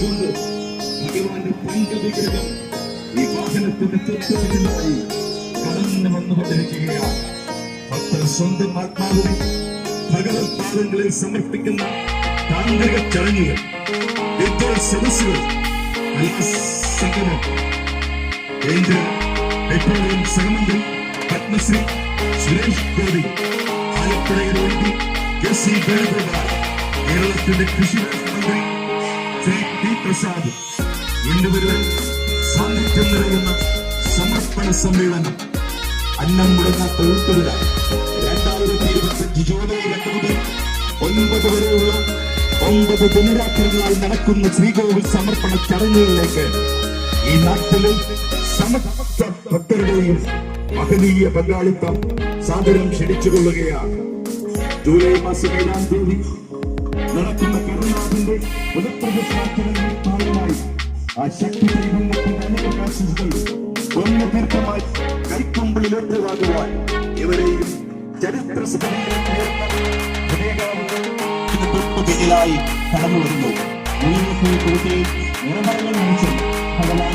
കൊണ്ട് ഭഗവാന്റെ പഞ്ചവിഗ്രഹം ഈ വാഹനത്തിന്റെ തൊട്ടുപിന്നിലായി കടന്നു വന്നുകൊണ്ടിരിക്കുകയാണ് ഭക്തർ സ്വന്തം ആത്മാവിനെ ഭഗവത് പാദങ്ങളിൽ സമർപ്പിക്കുന്ന താന്ത്രിക ചടങ്ങുകൾ സദസ്സുകൾ കലാസംഗമം കേന്ദ്ര പെട്രോളിയം സഹമന്ത്രി പത്മശ്രീ സുരേഷ് ഗോപി ആലപ്പുഴയിൽ പി എസ് സി വേണുഗോപാൽ കേരളത്തിന്റെ കൃഷി മന്ത്രി ശ്രീ പി പ്രസാദ് എന്നിവരുടെ സാന്നിധ്യം നിറയുന്ന സമർപ്പണ സമ്മേളനം അന്നം മുടങ്ങാത്ത ഉൾപ്പെടുക രണ്ടായിരത്തി ഇരുപത്തഞ്ച് ജൂലൈ രണ്ട് മുതൽ ഒൻപത് വരെയുള്ള ഒമ്പത് ദിനരാത്രങ്ങളായി നടക്കുന്ന ശ്രീകോവിൽ സമർപ്പണ ചടങ്ങുകളിലേക്ക് ഈ നാട്ടിലെ സമസ്ത ഭക്തരുടെയും മഹനീയ പങ്കാളിത്തം സാദരം ക്ഷണിച്ചുകൊള്ളുകയാണ്. ജൂലൈ മാസം ഏഴാം തീയതി നടക്കുന്ന കരുണാഥന്റെ പുനഃപ്രതിഷ്ഠാചരണങ്ങൾ ആ ശക്തി പരിഗണനത്തിന്റെ അനുപ്രകാശികൾ ഒന്ന് തീർത്ഥമായി കൈക്കുമ്പിളിൽ ഒറ്റുവാകുവാൻ ഇവരെയും ചരിത്ര പിന്നിലായി കടന്നു വരുന്നു. ഉയർന്നു കൊടുത്തി നിറമറകൾ മനുഷ്യൻ ഭഗവാൻ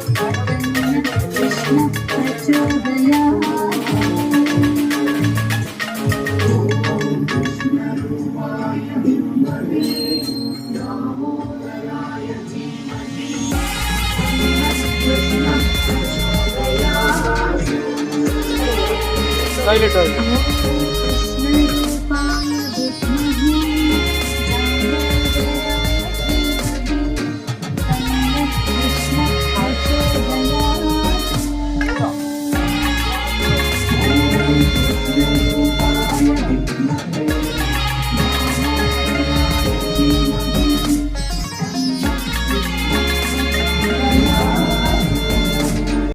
toilet oil.